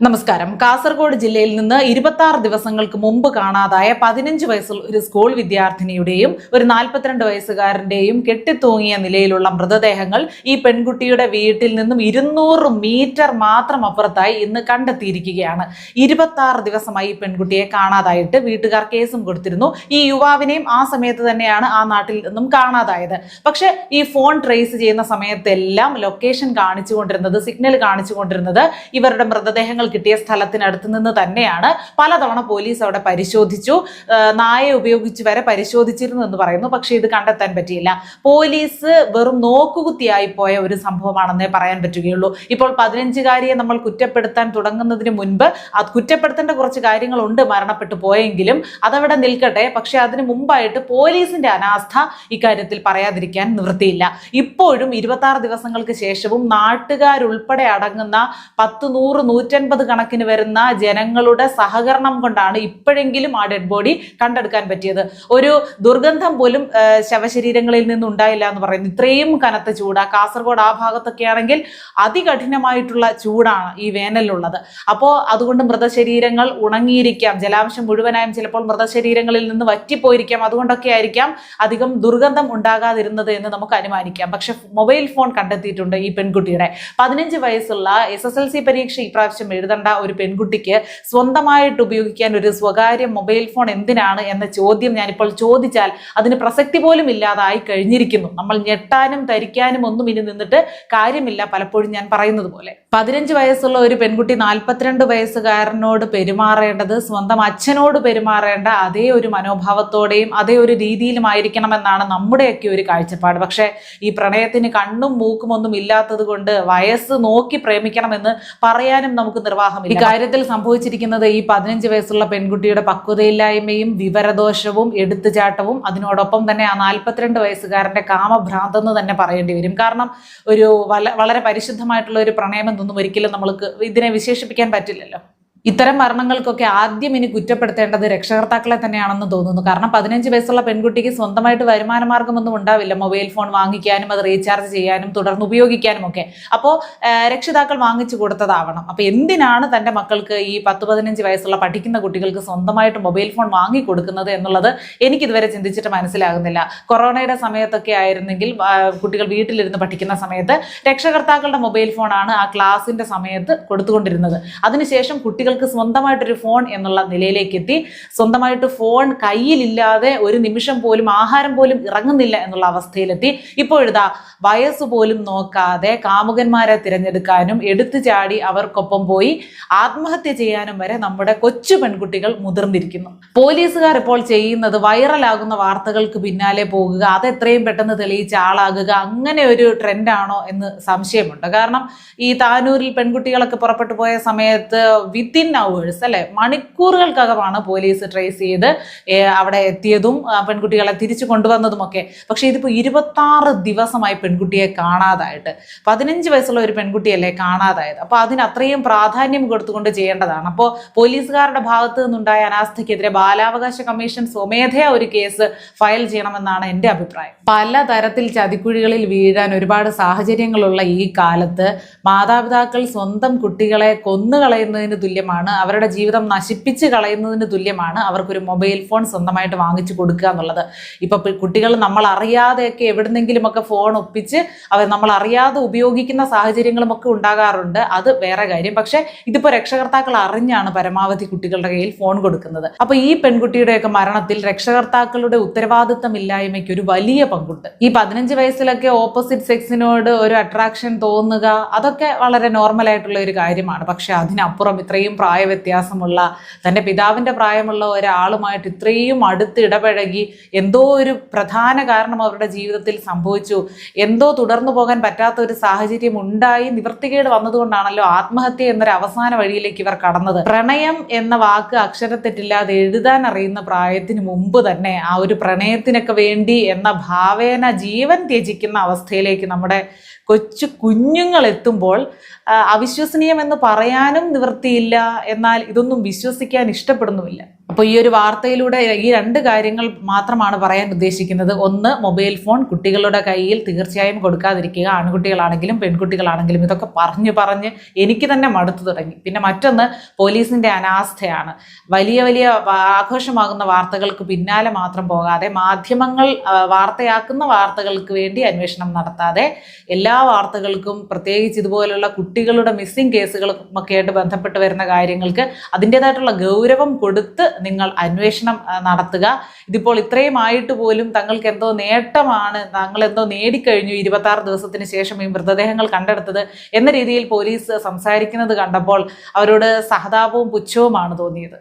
നമസ്കാരം. കാസർഗോഡ് ജില്ലയിൽ നിന്ന് ഇരുപത്തി ആറ് ദിവസങ്ങൾക്ക് മുമ്പ് കാണാതായ പതിനഞ്ച് വയസ്സുള്ള ഒരു സ്കൂൾ വിദ്യാർത്ഥിനിയുടെയും ഒരു നാൽപ്പത്തിരണ്ട് വയസ്സുകാരന്റെയും കെട്ടിത്തൂങ്ങിയ നിലയിലുള്ള മൃതദേഹങ്ങൾ ഈ പെൺകുട്ടിയുടെ വീട്ടിൽ നിന്നും ഇരുന്നൂറ് മീറ്റർ മാത്രം അപ്പുറത്തായി ഇന്ന് കണ്ടെത്തിയിരിക്കുകയാണ്. ഇരുപത്തി ആറ് ദിവസമായി ഈ പെൺകുട്ടിയെ കാണാതായിട്ട് വീട്ടുകാർ കേസും കൊടുത്തിരുന്നു. ഈ യുവാവിനെയും ആ സമയത്ത് തന്നെയാണ് ആ നാട്ടിൽ നിന്നും കാണാതായത്. പക്ഷെ ഈ ഫോൺ ട്രേസ് ചെയ്യുന്ന സമയത്തെല്ലാം ലൊക്കേഷൻ കാണിച്ചുകൊണ്ടിരുന്നത് സിഗ്നൽ കാണിച്ചുകൊണ്ടിരുന്നത് ഇവരുടെ മൃതദേഹങ്ങൾ കിട്ടിയ സ്ഥലത്തിനടുത്ത് നിന്ന് തന്നെയാണ് പലതവണ പോലീസ് അവിടെ പരിശോധിച്ചു. നായ ഉപയോഗിച്ച് വരെ പരിശോധിച്ചിരുന്നു എന്ന് പറയുന്നു. പക്ഷെ ഇത് കണ്ടെത്താൻ പറ്റിയില്ല. പോലീസ് വെറും നോക്കുകുത്തിയായി പോയ ഒരു സംഭവമാണെന്നേ പറയാൻ പറ്റുകയുള്ളൂ. ഇപ്പോൾ പതിനഞ്ചുകാരിയെ നമ്മൾ കുറ്റപ്പെടുത്താൻ തുടങ്ങുന്നതിന് മുൻപ് അത് കുറ്റപ്പെടുത്തേണ്ട കുറച്ച് കാര്യങ്ങളുണ്ട് മരണപ്പെട്ടു പോയെങ്കിലും അതവിടെ നിൽക്കട്ടെ. പക്ഷെ അതിന് മുമ്പായിട്ട് പോലീസിന്റെ അനാസ്ഥ ഇക്കാര്യത്തിൽ പറയാതിരിക്കാൻ നിവൃത്തിയില്ല. ഇപ്പോഴും ഇരുപത്തി ദിവസങ്ങൾക്ക് ശേഷവും നാട്ടുകാരുൾപ്പെടെ അടങ്ങുന്ന പത്ത് നൂറ് നൂറ്റൻപത് കണക്കിന് വരുന്ന ജനങ്ങളുടെ സഹകരണം കൊണ്ടാണ് ഇപ്പോഴെങ്കിലും ആ ഡെഡ് ബോഡി കണ്ടെടുക്കാൻ പറ്റിയത്. ഒരു ദുർഗന്ധം പോലും ശവശരീരങ്ങളിൽ നിന്ന് ഉണ്ടായില്ല എന്ന് പറയുന്നു. ഇത്രയും കനത്ത ചൂടാ കാസർഗോഡ് ആ ഭാഗത്തൊക്കെ ആണെങ്കിൽ അതികഠിനമായിട്ടുള്ള ചൂടാണ് ഈ വേനലിലുള്ളത്. അപ്പോൾ അതുകൊണ്ട് മൃതശരീരങ്ങൾ ഉണങ്ങിയിരിക്കാം. ജലാംശം മുഴുവനായും ചിലപ്പോൾ മൃതശരീരങ്ങളിൽ നിന്ന് വറ്റിപ്പോയിരിക്കാം. അതുകൊണ്ടൊക്കെ ആയിരിക്കാം അധികം ദുർഗന്ധം ഉണ്ടാകാതിരുന്നത് എന്ന് നമുക്ക് അനുമാനിക്കാം. പക്ഷെ മൊബൈൽ ഫോൺ കണ്ടെത്തിയിട്ടുണ്ട് ഈ പെൺകുട്ടിയുടെ. പതിനഞ്ച് വയസ്സുള്ള എസ് എസ് എൽ സി പരീക്ഷ ഇപ്രാവശ്യം എഴുതേണ്ട ഒരു പെൺകുട്ടിക്ക് സ്വന്തമായിട്ട് ഉപയോഗിക്കാൻ ഒരു സ്വകാര്യ മൊബൈൽ ഫോൺ എന്തിനാണ് എന്ന ചോദ്യം ഞാനിപ്പോൾ ചോദിച്ചാൽ അതിന് പ്രസക്തി പോലും ഇല്ലാതായി കഴിഞ്ഞിരിക്കുന്നു. നമ്മൾ ഞെട്ടാനും ധരിക്കാനും ഒന്നും ഇനി നിന്നിട്ട് കാര്യമില്ല പലപ്പോഴും ഞാൻ പറയുന്നത് പോലെ. പതിനഞ്ച് വയസ്സുള്ള ഒരു പെൺകുട്ടി നാൽപ്പത്തിരണ്ട് വയസ്സുകാരനോട് പെരുമാറേണ്ടത് സ്വന്തം അച്ഛനോട് പെരുമാറേണ്ട അതേ ഒരു മനോഭാവത്തോടെയും അതേ ഒരു രീതിയിലുമായിരിക്കണമെന്നാണ് നമ്മുടെയൊക്കെ ഒരു കാഴ്ചപ്പാട്. പക്ഷേ ഈ പ്രണയത്തിന് കണ്ണും മൂക്കും ഒന്നും ഇല്ലാത്തത് കൊണ്ട് വയസ്സ് നോക്കി പ്രേമിക്കണമെന്ന് പറയാനും നമുക്ക് നിർവാഹമില്ല ഇക്കാര്യത്തിൽ സംഭവിച്ചിരിക്കുന്നത് ഈ പതിനഞ്ച് വയസ്സുള്ള പെൺകുട്ടിയുടെ പക്വതയില്ലായ്മയും വിവരദോഷവും എടുത്തുചാട്ടവും അതിനോടൊപ്പം തന്നെ ആ നാൽപ്പത്തിരണ്ട് വയസ്സുകാരന്റെ കാമഭ്രാന്തെന്ന് തന്നെ പറയേണ്ടി വരും. കാരണം ഒരു വളരെ പരിശുദ്ധമായിട്ടുള്ള ഒരു പ്രണയം എന്നൊന്നും ഒരിക്കലും നമ്മൾക്ക് ഇതിനെ വിശേഷിപ്പിക്കാൻ പറ്റില്ലല്ലോ. ഇത്തരം മരണങ്ങൾക്കൊക്കെ ആദ്യം ഇനി കുറ്റപ്പെടുത്തേണ്ടത് രക്ഷകർത്താക്കളെ തന്നെയാണെന്ന് തോന്നുന്നു. കാരണം പതിനഞ്ച് വയസ്സുള്ള പെൺകുട്ടിക്ക് സ്വന്തമായിട്ട് വരുമാന മാർഗമൊന്നും ഉണ്ടാവില്ല. മൊബൈൽ ഫോൺ വാങ്ങിക്കാനും അത് റീചാർജ് ചെയ്യാനും തുടർന്ന് ഉപയോഗിക്കാനും ഒക്കെ. അപ്പോൾ രക്ഷിതാക്കൾ വാങ്ങിച്ചു കൊടുത്തതാവണം. അപ്പോൾ എന്തിനാണ് തന്റെ മക്കൾക്ക് ഈ പത്ത് പതിനഞ്ച് വയസ്സുള്ള പഠിക്കുന്ന കുട്ടികൾക്ക് സ്വന്തമായിട്ട് മൊബൈൽ ഫോൺ വാങ്ങി കൊടുക്കുന്നത് എന്നുള്ളത് എനിക്കിതുവരെ ചിന്തിച്ചിട്ട് മനസ്സിലാകുന്നില്ല. കൊറോണയുടെ സമയത്തൊക്കെ ആയിരുന്നെങ്കിൽ കുട്ടികൾ വീട്ടിലിരുന്ന് പഠിക്കുന്ന സമയത്ത് രക്ഷകർത്താക്കളുടെ മൊബൈൽ ഫോണാണ് ആ ക്ലാസിന്റെ സമയത്ത് കൊടുത്തുകൊണ്ടിരുന്നത്. അതിനുശേഷം കുട്ടികൾക്ക് സ്വന്തമായിട്ടൊരു ഫോൺ എന്നുള്ള നിലയിലേക്ക് എത്തി സ്വന്തമായിട്ട് ഫോൺ കയ്യിലില്ലാതെ ഒരു നിമിഷം പോലും ആഹാരം പോലും ഇറങ്ങുന്നില്ല എന്നുള്ള അവസ്ഥയിലെത്തി. ഇപ്പോഴിതാ വയസ്സ് പോലും നോക്കാതെ കാമുകന്മാരെ തിരഞ്ഞെടുക്കാനും എടുത്തു ചാടി അവർക്കൊപ്പം പോയി ആത്മഹത്യ ചെയ്യാനും വരെ നമ്മുടെ കൊച്ചു പെൺകുട്ടികൾ മുതിർന്നിരിക്കുന്നു. പോലീസുകാർ ഇപ്പോൾ ചെയ്യുന്നത് വൈറലാകുന്ന വാർത്തകൾക്ക് പിന്നാലെ പോകുക അത് എത്രയും പെട്ടെന്ന് തെളിയിച്ച ആളാകുക അങ്ങനെ ഒരു ട്രെൻഡാണോ എന്ന് സംശയമുണ്ട്. കാരണം ഈ താനൂരിൽ പെൺകുട്ടികളൊക്കെ പുറപ്പെട്ടു പോയ സമയത്ത് വിത്തിൻ അവേഴ്സ് അല്ലെ? മണിക്കൂറുകൾക്കകമാണ് പോലീസ് ട്രേസ് ചെയ്ത് അവിടെ എത്തിയതും പെൺകുട്ടികളെ തിരിച്ചു കൊണ്ടുവന്നതുമൊക്കെ. പക്ഷെ ഇതിപ്പോൾ ഇരുപത്താറ് ദിവസമായി പെൺകുട്ടിയെ കാണാതായിട്ട്. പതിനഞ്ച് വയസ്സുള്ള ഒരു പെൺകുട്ടിയല്ലേ കാണാതായത്. അപ്പോൾ അതിന് അത്രയും പ്രാധാന്യം കൊടുത്തുകൊണ്ട് ചെയ്യേണ്ടതാണ്. അപ്പോൾ പോലീസുകാരുടെ ഭാഗത്തു നിന്നുണ്ടായ അനാസ്ഥയ്ക്കെതിരെ ബാലാവകാശ കമ്മീഷൻ സ്വമേധയാ ഒരു കേസ് ഫയൽ ചെയ്യണമെന്നാണ് എന്റെ അഭിപ്രായം. പലതരത്തിൽ ചതിക്കുഴികളിൽ വീഴാൻ ഒരുപാട് സാഹചര്യങ്ങളുള്ള ഈ കാലത്ത് മാതാപിതാക്കൾ സ്വന്തം കുട്ടികളെ കൊന്നുകളയുന്നതിന് തുല്യമാണ്. അവരുടെ ജീവിതം നശിപ്പിച്ച് കളയുന്നതിന് തുല്യമാണ്. അവർക്കൊരു മൊബൈൽ ഫോൺ സ്വന്തമായിട്ട് വാങ്ങിച്ചു കൊടുക്കുക എന്നുള്ളത്. ഇപ്പൊ കുട്ടികൾ നമ്മൾ അറിയാതെയൊക്കെ എവിടുന്നെങ്കിലുമൊക്കെ ഫോൺ ഒപ്പിച്ച് അവർ നമ്മൾ അറിയാതെ ഉപയോഗിക്കുന്ന സാഹചര്യങ്ങളും ഒക്കെ ഉണ്ടാകാറുണ്ട്. അത് വേറെ കാര്യം. പക്ഷെ ഇതിപ്പോ രക്ഷകർത്താക്കൾ അറിഞ്ഞാണ് പരമാവധി കുട്ടികളുടെ കയ്യിൽ ഫോൺ കൊടുക്കുന്നത്. അപ്പോൾ ഈ പെൺകുട്ടിയുടെയൊക്കെ മരണത്തിൽ രക്ഷകർത്താക്കളുടെ ഉത്തരവാദിത്തമില്ലായ്മയ്ക്ക് ഒരു വലിയ പങ്കുണ്ട്. ഈ പതിനഞ്ച് വയസ്സിലൊക്കെ ഓപ്പോസിറ്റ് സെക്സിനോട് ഒരു അട്രാക്ഷൻ തോന്നുക അതൊക്കെ വളരെ നോർമൽ ആയിട്ടുള്ള ഒരു കാര്യമാണ്. പക്ഷെ അതിനപ്പുറം ഇത്രയും പ്രായ വ്യത്യാസമുള്ള തന്റെ പിതാവിന്റെ പ്രായമുള്ള ഒരാളുമായിട്ട് ഇത്രയും അടുത്ത് ഇടപഴകി എന്തോ ഒരു പ്രധാന കാരണം അവരുടെ ജീവിതത്തിൽ സംഭവിച്ചു. എന്തോ തുടർന്നു പോകാൻ പറ്റാത്ത ഒരു സാഹചര്യം ഉണ്ടായി. നിവൃത്തികേട് വന്നതുകൊണ്ടാണല്ലോ ആത്മഹത്യ എന്നൊരു അവസാന വഴിയിലേക്ക് ഇവർ കടന്നത്. പ്രണയം എന്ന വാക്ക് അക്ഷരത്തെറ്റില്ലാതെ എഴുതാൻ അറിയുന്ന പ്രായത്തിന് മുമ്പ് തന്നെ ആ ഒരു പ്രണയത്തിനൊക്കെ വേണ്ടി എന്ന ഭാവേന ജീവൻ ത്യജിക്കുന്ന അവസ്ഥയിലേക്ക് നമ്മുടെ കൊച്ചു കുഞ്ഞുങ്ങൾ എത്തുമ്പോൾ അവിശ്വസനീയമെന്ന് പറയാനും നിവൃത്തിയില്ല. എന്നാൽ ഇതൊന്നും വിശ്വസിക്കാൻ ഇഷ്ടപ്പെടുന്നുമില്ല. അപ്പോൾ ഈ ഒരു വാർത്തയിലൂടെ ഈ രണ്ട് കാര്യങ്ങൾ മാത്രമാണ് പറയാൻ ഉദ്ദേശിക്കുന്നത്. ഒന്ന് മൊബൈൽ ഫോൺ കുട്ടികളുടെ കയ്യിൽ തീർച്ചയായും കൊടുക്കാതിരിക്കുക. ആൺകുട്ടികളാണെങ്കിലും പെൺകുട്ടികളാണെങ്കിലും ഇതൊക്കെ പറഞ്ഞു പറഞ്ഞ് എനിക്ക് തന്നെ മടുത്തു തുടങ്ങി. പിന്നെ മറ്റൊന്ന് പോലീസിന്റെ അനാസ്ഥയാണ്. വലിയ വലിയ ആഘോഷമാകുന്ന വാർത്തകൾക്ക് പിന്നാലെ മാത്രം പോകാതെ മാധ്യമങ്ങൾ വാർത്തയാക്കുന്ന വാർത്തകൾക്ക് വേണ്ടി അന്വേഷണം നടത്താതെ എല്ലാ വാർത്തകൾക്കും പ്രത്യേകിച്ച് ഇതുപോലുള്ള കുട്ടികളുടെ മിസ്സിംഗ് കേസുകളും ഒക്കെ ആയിട്ട് ബന്ധപ്പെട്ട് വരുന്ന കാര്യങ്ങൾക്ക് അതിന്റെതായിട്ടുള്ള ഗൗരവം കൊടുത്ത് നിങ്ങൾ അന്വേഷണം നടത്തുക. ഇതിപ്പോൾ ഇത്രയും ആയിട്ട് പോലും തങ്ങൾക്ക് എന്തോ നേട്ടമാണ് തങ്ങൾ എന്തോ നേടിക്കഴിഞ്ഞു ഇരുപത്തി ആറ് ദിവസത്തിന് ശേഷം ഈ മൃതദേഹങ്ങൾ കണ്ടെടുത്തത് എന്ന രീതിയിൽ പോലീസ് സംസാരിക്കുന്നത് കണ്ടപ്പോൾ അവരോട് സഹതാപവും പുച്ഛവുമാണ് തോന്നിയത്.